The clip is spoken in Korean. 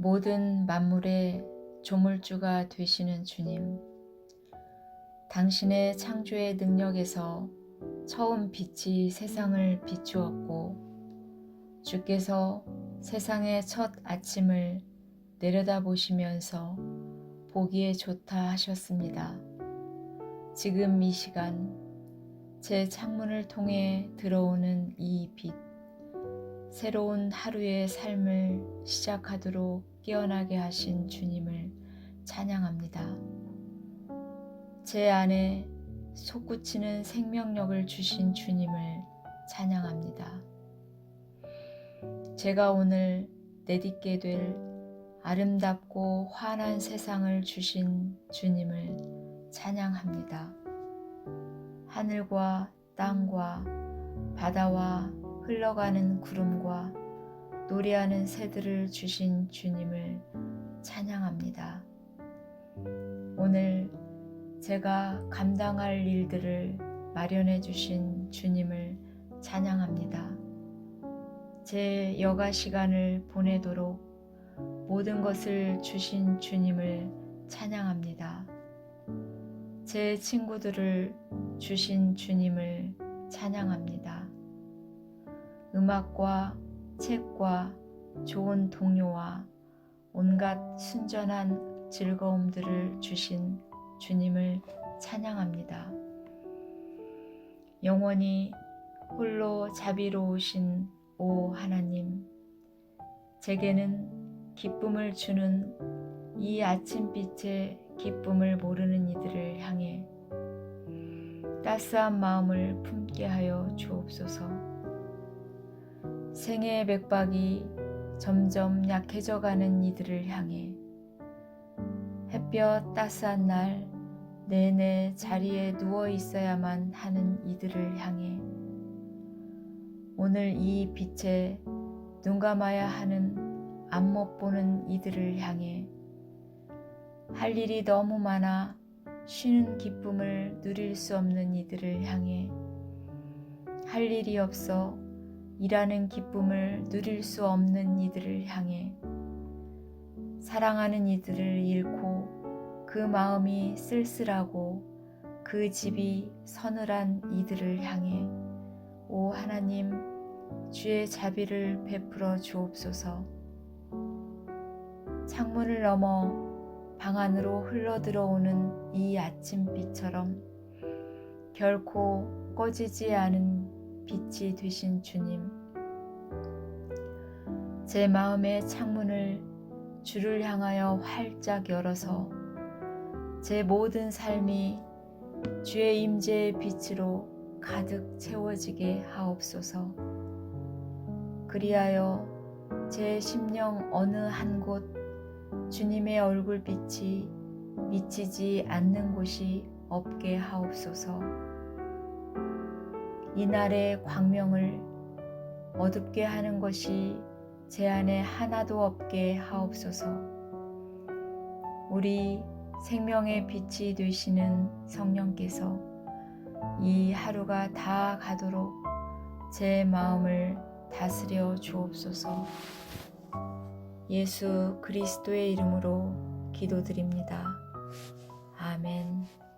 모든 만물의 조물주가 되시는 주님, 당신의 창조의 능력에서 처음 빛이 세상을 비추었고, 주께서 세상의 첫 아침을 내려다보시면서 보기에 좋다 하셨습니다. 지금 이 시간 제 창문을 통해 들어오는 이 빛, 새로운 하루의 삶을 시작하도록 깨어나게 하신 주님을 찬양합니다. 제 안에 솟구치는 생명력을 주신 주님을 찬양합니다. 제가 오늘 내딛게 될 아름답고 환한 세상을 주신 주님을 찬양합니다. 하늘과 땅과 바다와 흘러가는 구름과 노래하는 새들을 주신 주님을 찬양합니다. 오늘 제가 감당할 일들을 마련해 주신 주님을 찬양합니다. 제 여가 시간을 보내도록 모든 것을 주신 주님을 찬양합니다. 제 친구들을 주신 주님을 찬양합니다. 음악과 책과 좋은 동료와 온갖 순전한 즐거움들을 주신 주님을 찬양합니다. 영원히 홀로 자비로우신 오 하나님, 제게는 기쁨을 주는 이 아침빛의 기쁨을 모르는 이들을 향해 따스한 마음을 품게 하여 주옵소서. 생애의 맥박이 점점 약해져 가는 이들을 향해 햇볕 따스한 날 내내 자리에 누워 있어야만 하는 이들을 향해 오늘 이 빛에 눈 감아야 하는 안 못 보는 이들을 향해 할 일이 너무 많아 쉬는 기쁨을 누릴 수 없는 이들을 향해 할 일이 없어 일하는 기쁨을 누릴 수 없는 이들을 향해 사랑하는 이들을 잃고 그 마음이 쓸쓸하고 그 집이 서늘한 이들을 향해 오 하나님 주의 자비를 베풀어 주옵소서. 창문을 넘어 방 안으로 흘러 들어오는 이 아침빛처럼 결코 꺼지지 않은 빛이 되신 주님, 제 마음의 창문을 주를 향하여 활짝 열어서 제 모든 삶이 주의 임재의 빛으로 가득 채워지게 하옵소서. 그리하여 제 심령 어느 한 곳 주님의 얼굴빛이 미치지 않는 곳이 없게 하옵소서. 이날의 광명을 어둡게 하는 것이 제 안에 하나도 없게 하옵소서. 우리 생명의 빛이 되시는 성령께서 이 하루가 다 가도록 제 마음을 다스려 주옵소서. 예수 그리스도의 이름으로 기도드립니다. 아멘.